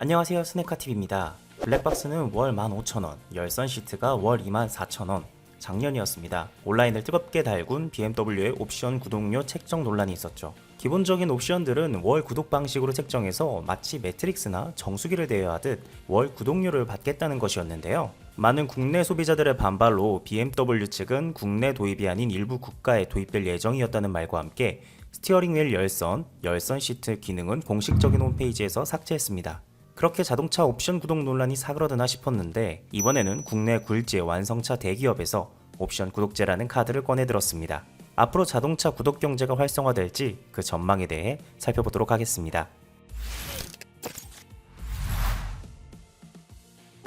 안녕하세요 스네카TV입니다. 블랙박스는 월 15,000원, 열선 시트가 월 24,000원. 작년이었습니다. 온라인을 뜨겁게 달군 BMW의 옵션 구독료 책정 논란이 있었죠. 기본적인 옵션들은 월 구독 방식으로 책정해서 마치 매트릭스나 정수기를 대여하듯 월 구독료를 받겠다는 것이었는데요. 많은 국내 소비자들의 반발로 BMW 측은 국내 도입이 아닌 일부 국가에 도입될 예정이었다는 말과 함께 스티어링 휠 열선, 열선 시트 기능은 공식적인 홈페이지에서 삭제했습니다. 그렇게 자동차 옵션 구독 논란이 사그러드나 싶었는데 이번에는 국내 굴지 완성차 대기업에서 옵션 구독제라는 카드를 꺼내들었습니다. 앞으로 자동차 구독 경제가 활성화될지 그 전망에 대해 살펴보도록 하겠습니다.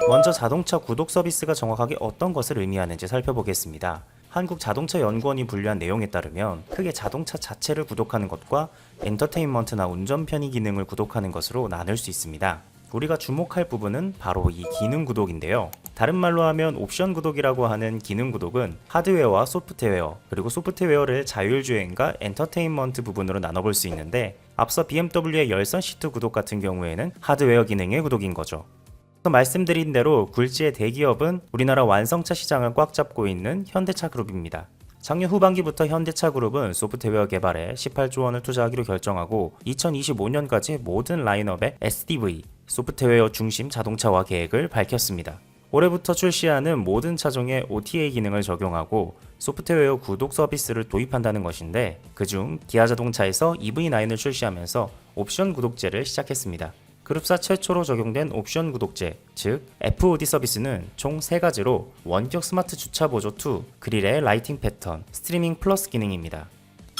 먼저 자동차 구독 서비스가 정확하게 어떤 것을 의미하는지 살펴보겠습니다. 한국자동차연구원이 분류한 내용에 따르면 크게 자동차 자체를 구독하는 것과 엔터테인먼트나 운전 편의 기능을 구독하는 것으로 나눌 수 있습니다. 우리가 주목할 부분은 바로 이 기능 구독인데요. 다른 말로 하면 옵션 구독이라고 하는 기능 구독은 하드웨어와 소프트웨어, 그리고 소프트웨어를 자율주행과 엔터테인먼트 부분으로 나눠볼 수 있는데 앞서 BMW의 열선 시트 구독 같은 경우에는 하드웨어 기능의 구독인 거죠. 또 말씀드린 대로 굴지의 대기업은 우리나라 완성차 시장을 꽉 잡고 있는 현대차 그룹입니다. 작년 후반기부터 현대차 그룹은 소프트웨어 개발에 18조 원을 투자하기로 결정하고 2025년까지 모든 라인업에 SDV, 소프트웨어 중심 자동차화 계획을 밝혔습니다. 올해부터 출시하는 모든 차종에 OTA 기능을 적용하고 소프트웨어 구독 서비스를 도입한다는 것인데 그중 기아 자동차에서 EV9을 출시하면서 옵션 구독제를 시작했습니다. 그룹사 최초로 적용된 옵션 구독제, 즉 FOD 서비스는 총 3가지로 원격 스마트 주차 보조 2, 그릴의 라이팅 패턴, 스트리밍 플러스 기능입니다.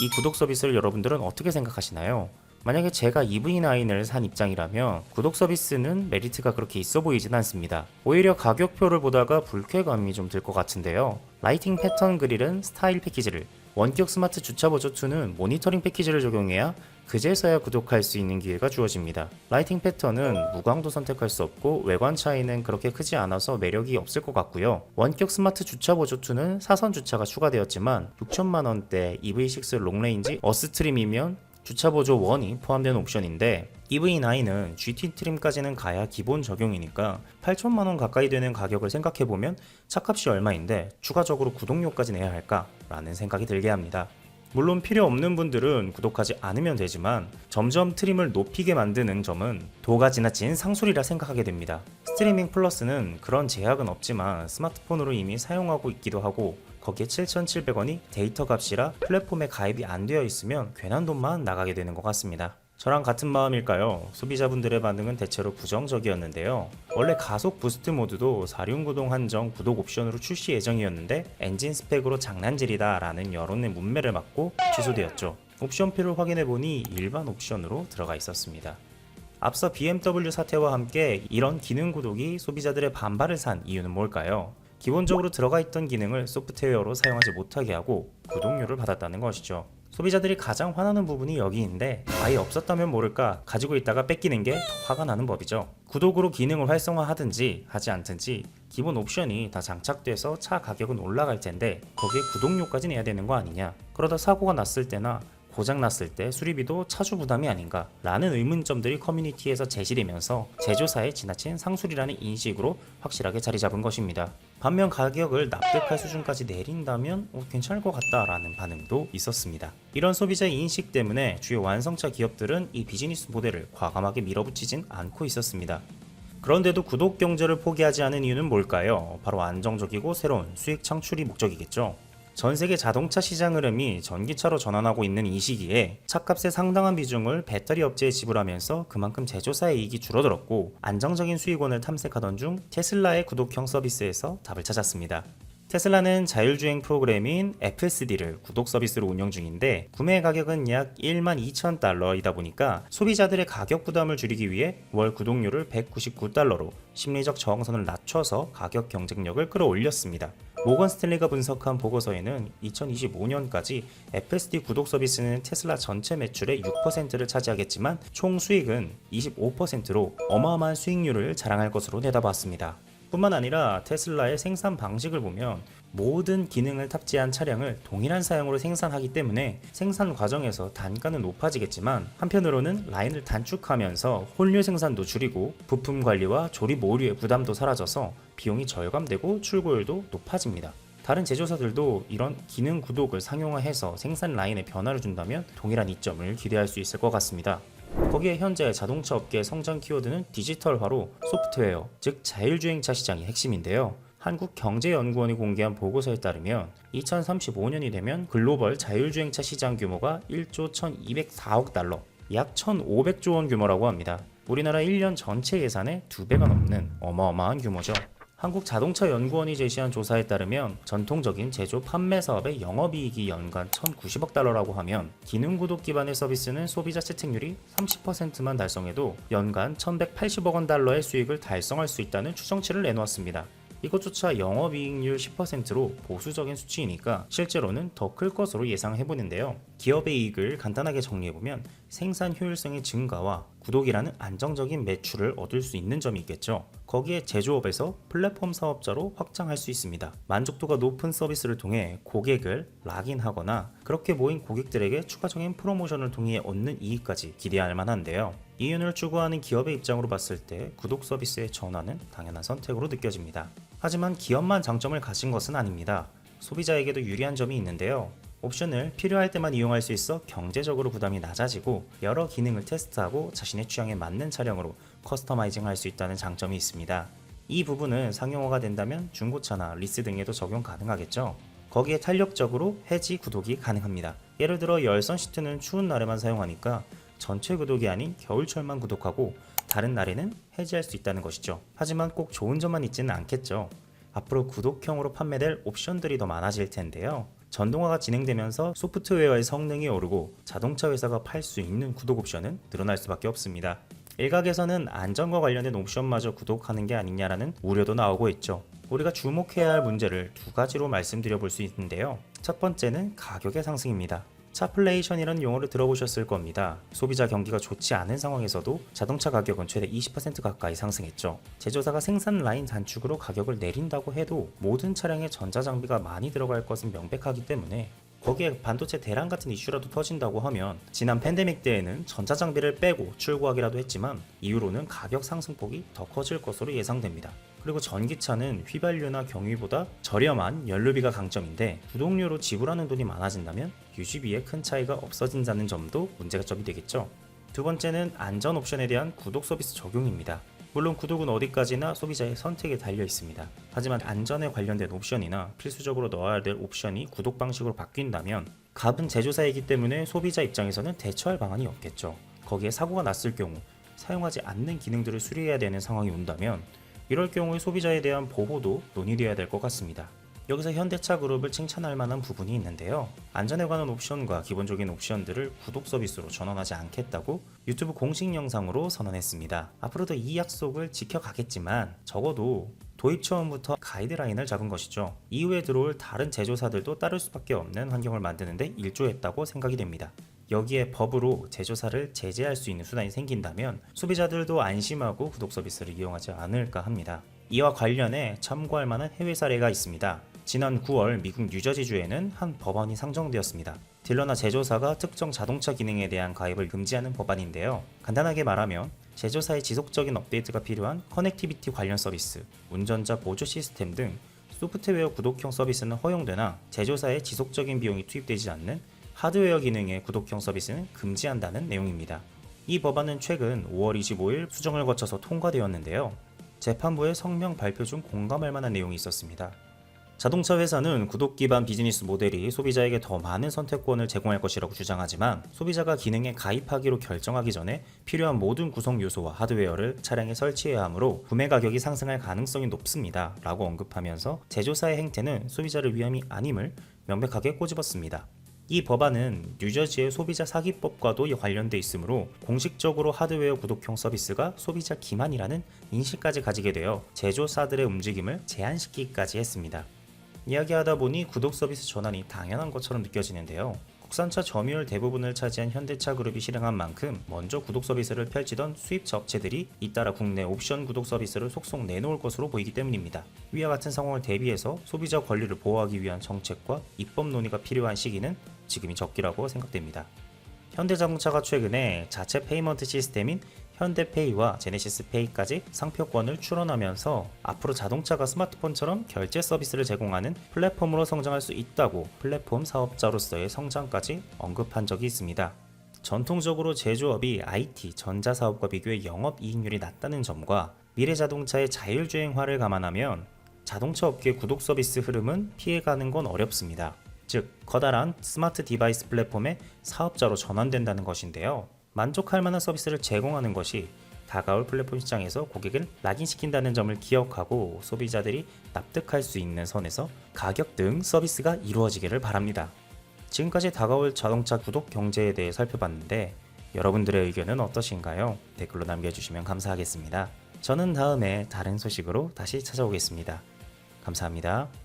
이 구독 서비스를 여러분들은 어떻게 생각하시나요? 만약에 제가 EV9을 산 입장이라면 구독 서비스는 메리트가 그렇게 있어 보이진 않습니다. 오히려 가격표를 보다가 불쾌감이 좀 들 것 같은데요. 라이팅 패턴 그릴은 스타일 패키지를, 원격 스마트 주차 보조 2는 모니터링 패키지를 적용해야 그제서야 구독할 수 있는 기회가 주어집니다. 라이팅 패턴은 무광도 선택할 수 없고 외관 차이는 그렇게 크지 않아서 매력이 없을 것 같고요. 원격 스마트 주차 보조 2는 사선 주차가 추가되었지만 6천만 원대 EV6 롱레인지 어스트림이면 주차 보조 1이 포함된 옵션인데 EV9은 GT 트림까지는 가야 기본 적용이니까 8천만 원 가까이 되는 가격을 생각해 보면 차값이 얼마인데 추가적으로 구독료까지 내야 할까? 라는 생각이 들게 합니다. 물론 필요 없는 분들은 구독하지 않으면 되지만 점점 트림을 높이게 만드는 점은 도가 지나친 상술이라 생각하게 됩니다. 스트리밍 플러스는 그런 제약은 없지만 스마트폰으로 이미 사용하고 있기도 하고 거기에 7,700원이 데이터 값이라 플랫폼에 가입이 안 되어 있으면 괜한 돈만 나가게 되는 것 같습니다. 저랑 같은 마음일까요? 소비자분들의 반응은 대체로 부정적이었는데요. 원래 가속 부스트 모드도 사륜구동 한정 구독 옵션으로 출시 예정이었는데 엔진 스펙으로 장난질이다 라는 여론의 문매를 맞고 취소되었죠. 옵션표를 확인해보니 일반 옵션으로 들어가 있었습니다. 앞서 BMW 사태와 함께 이런 기능 구독이 소비자들의 반발을 산 이유는 뭘까요? 기본적으로 들어가 있던 기능을 소프트웨어로 사용하지 못하게 하고 구독료를 받았다는 것이죠. 소비자들이 가장 화나는 부분이 여기인데 아예 없었다면 모를까 가지고 있다가 뺏기는 게 더 화가 나는 법이죠. 구독으로 기능을 활성화하든지 하지 않든지 기본 옵션이 다 장착돼서 차 가격은 올라갈 텐데 거기에 구독료까지 내야 되는 거 아니냐. 그러다 사고가 났을 때나 고장 났을 때 수리비도 차주 부담이 아닌가 라는 의문점들이 커뮤니티에서 제시되면서 제조사의 지나친 상술이라는 인식으로 확실하게 자리 잡은 것입니다. 반면 가격을 납득할 수준까지 내린다면 어, 괜찮을 것 같다라는 반응도 있었습니다. 이런 소비자의 인식 때문에 주요 완성차 기업들은 이 비즈니스 모델을 과감하게 밀어붙이진 않고 있었습니다. 그런데도 구독 경제를 포기하지 않은 이유는 뭘까요? 바로 안정적이고 새로운 수익 창출이 목적이겠죠. 전 세계 자동차 시장 흐름이 전기차로 전환하고 있는 이 시기에 차값의 상당한 비중을 배터리 업체에 지불하면서 그만큼 제조사의 이익이 줄어들었고 안정적인 수익원을 탐색하던 중 테슬라의 구독형 서비스에서 답을 찾았습니다. 테슬라는 자율주행 프로그램인 FSD를 구독 서비스로 운영 중인데 구매 가격은 약 1만 2천 달러이다 보니까 소비자들의 가격 부담을 줄이기 위해 월 구독료를 199달러로 심리적 저항선을 낮춰서 가격 경쟁력을 끌어올렸습니다. 모건 스탠리가 분석한 보고서에는 2025년까지 FSD 구독 서비스는 테슬라 전체 매출의 6%를 차지하겠지만 총 수익은 25%로 어마어마한 수익률을 자랑할 것으로 내다봤습니다. 뿐만 아니라 테슬라의 생산 방식을 보면 모든 기능을 탑재한 차량을 동일한 사양으로 생산하기 때문에 생산 과정에서 단가는 높아지겠지만 한편으로는 라인을 단축하면서 홀류 생산도 줄이고 부품 관리와 조립 오류의 부담도 사라져서 비용이 절감되고 출고율도 높아집니다. 다른 제조사들도 이런 기능 구독을 상용화해서 생산 라인에 변화를 준다면 동일한 이점을 기대할 수 있을 것 같습니다. 거기에 현재 자동차 업계의 성장 키워드는 디지털화로 소프트웨어, 즉 자율주행차 시장이 핵심인데요. 한국경제연구원이 공개한 보고서에 따르면 2035년이 되면 글로벌 자율주행차 시장 규모가 1조 1204억 달러, 약 1500조 원 규모라고 합니다. 우리나라 1년 전체 예산의 2배가 넘는 어마어마한 규모죠. 한국자동차연구원이 제시한 조사에 따르면 전통적인 제조 판매 사업의 영업이익이 연간 1,090억 달러라고 하면 기능 구독 기반의 서비스는 소비자 채택률이 30%만 달성해도 연간 1,180억 원 달러의 수익을 달성할 수 있다는 추정치를 내놓았습니다. 이것조차 영업이익률 10%로 보수적인 수치이니까 실제로는 더 클 것으로 예상해보는데요. 기업의 이익을 간단하게 정리해보면 생산 효율성의 증가와 구독이라는 안정적인 매출을 얻을 수 있는 점이 있겠죠. 거기에 제조업에서 플랫폼 사업자로 확장할 수 있습니다. 만족도가 높은 서비스를 통해 고객을 락인하거나 그렇게 모인 고객들에게 추가적인 프로모션을 통해 얻는 이익까지 기대할 만한데요. 이윤을 추구하는 기업의 입장으로 봤을 때 구독 서비스의 전환은 당연한 선택으로 느껴집니다. 하지만 기업만 장점을 가진 것은 아닙니다. 소비자에게도 유리한 점이 있는데요. 옵션을 필요할 때만 이용할 수 있어 경제적으로 부담이 낮아지고 여러 기능을 테스트하고 자신의 취향에 맞는 차량으로 커스터마이징 할 수 있다는 장점이 있습니다. 이 부분은 상용화가 된다면 중고차나 리스 등에도 적용 가능하겠죠. 거기에 탄력적으로 해지 구독이 가능합니다. 예를 들어 열선 시트는 추운 날에만 사용하니까 전체 구독이 아닌 겨울철만 구독하고 다른 날에는 해지할 수 있다는 것이죠. 하지만 꼭 좋은 점만 있지는 않겠죠. 앞으로 구독형으로 판매될 옵션들이 더 많아질 텐데요. 전동화가 진행되면서 소프트웨어의 성능이 오르고 자동차 회사가 팔 수 있는 구독 옵션은 늘어날 수밖에 없습니다. 일각에서는 안전과 관련된 옵션마저 구독하는 게 아니냐라는 우려도 나오고 있죠. 우리가 주목해야 할 문제를 두 가지로 말씀드려 볼 수 있는데요. 첫 번째는 가격의 상승입니다. 차플레이션이라는 용어를 들어보셨을 겁니다. 소비자 경기가 좋지 않은 상황에서도 자동차 가격은 최대 20% 가까이 상승했죠. 제조사가 생산 라인 단축으로 가격을 내린다고 해도 모든 차량에 전자장비가 많이 들어갈 것은 명백하기 때문에 거기에 반도체 대란 같은 이슈라도 터진다고 하면 지난 팬데믹 때에는 전자장비를 빼고 출고하기라도 했지만 이후로는 가격 상승폭이 더 커질 것으로 예상됩니다. 그리고 전기차는 휘발유나 경유보다 저렴한 연료비가 강점인데 구독료로 지불하는 돈이 많아진다면 유지비에 큰 차이가 없어진다는 점도 문제가 점이 되겠죠. 두 번째는 안전 옵션에 대한 구독 서비스 적용입니다. 물론 구독은 어디까지나 소비자의 선택에 달려 있습니다. 하지만 안전에 관련된 옵션이나 필수적으로 넣어야 될 옵션이 구독 방식으로 바뀐다면 갑은 제조사이기 때문에 소비자 입장에서는 대처할 방안이 없겠죠. 거기에 사고가 났을 경우 사용하지 않는 기능들을 수리해야 되는 상황이 온다면 이럴 경우에 소비자에 대한 보호도 논의되어야 될 것 같습니다. 여기서 현대차 그룹을 칭찬할 만한 부분이 있는데요. 안전에 관한 옵션과 기본적인 옵션들을 구독 서비스로 전환하지 않겠다고 유튜브 공식 영상으로 선언했습니다. 앞으로도 이 약속을 지켜가겠지만 적어도 도입 처음부터 가이드라인을 잡은 것이죠. 이후에 들어올 다른 제조사들도 따를 수밖에 없는 환경을 만드는데 일조했다고 생각이 됩니다. 여기에 법으로 제조사를 제재할 수 있는 수단이 생긴다면 소비자들도 안심하고 구독 서비스를 이용하지 않을까 합니다. 이와 관련해 참고할 만한 해외 사례가 있습니다. 지난 9월 미국 뉴저지주에는 한 법안이 상정되었습니다. 딜러나 제조사가 특정 자동차 기능에 대한 가입을 금지하는 법안인데요. 간단하게 말하면 제조사의 지속적인 업데이트가 필요한 커넥티비티 관련 서비스, 운전자 보조 시스템 등 소프트웨어 구독형 서비스는 허용되나 제조사의 지속적인 비용이 투입되지 않는 하드웨어 기능의 구독형 서비스는 금지한다는 내용입니다. 이 법안은 최근 5월 25일 수정을 거쳐서 통과되었는데요. 재판부의 성명 발표 중 공감할 만한 내용이 있었습니다. 자동차 회사는 구독 기반 비즈니스 모델이 소비자에게 더 많은 선택권을 제공할 것이라고 주장하지만 소비자가 기능에 가입하기로 결정하기 전에 필요한 모든 구성 요소와 하드웨어를 차량에 설치해야 하므로 구매 가격이 상승할 가능성이 높습니다. 라고 언급하면서 제조사의 행태는 소비자를 위함이 아님을 명백하게 꼬집었습니다. 이 법안은 뉴저지의 소비자 사기법과도 관련돼 있으므로 공식적으로 하드웨어 구독형 서비스가 소비자 기만이라는 인식까지 가지게 되어 제조사들의 움직임을 제한시키기까지 했습니다. 이야기하다 보니 구독 서비스 전환이 당연한 것처럼 느껴지는데요. 국산차 점유율 대부분을 차지한 현대차 그룹이 실행한 만큼 먼저 구독 서비스를 펼치던 수입차 업체들이 잇따라 국내 옵션 구독 서비스를 속속 내놓을 것으로 보이기 때문입니다. 위와 같은 상황을 대비해서 소비자 권리를 보호하기 위한 정책과 입법 논의가 필요한 시기는 지금이 적기라고 생각됩니다. 현대자동차가 최근에 자체 페이먼트 시스템인 현대페이와 제네시스페이까지 상표권을 출원하면서 앞으로 자동차가 스마트폰처럼 결제 서비스를 제공하는 플랫폼으로 성장할 수 있다고 플랫폼 사업자로서의 성장까지 언급한 적이 있습니다. 전통적으로 제조업이 IT, 전자사업과 비교해 영업이익률이 낮다는 점과 미래 자동차의 자율주행화를 감안하면 자동차 업계 구독 서비스 흐름은 피해가는 건 어렵습니다. 즉, 커다란 스마트 디바이스 플랫폼의 사업자로 전환된다는 것인데요. 만족할 만한 서비스를 제공하는 것이 다가올 플랫폼 시장에서 고객을 낙인시킨다는 점을 기억하고 소비자들이 납득할 수 있는 선에서 가격 등 서비스가 이루어지기를 바랍니다. 지금까지 다가올 자동차 구독 경제에 대해 살펴봤는데 여러분들의 의견은 어떠신가요? 댓글로 남겨주시면 감사하겠습니다. 저는 다음에 다른 소식으로 다시 찾아오겠습니다. 감사합니다.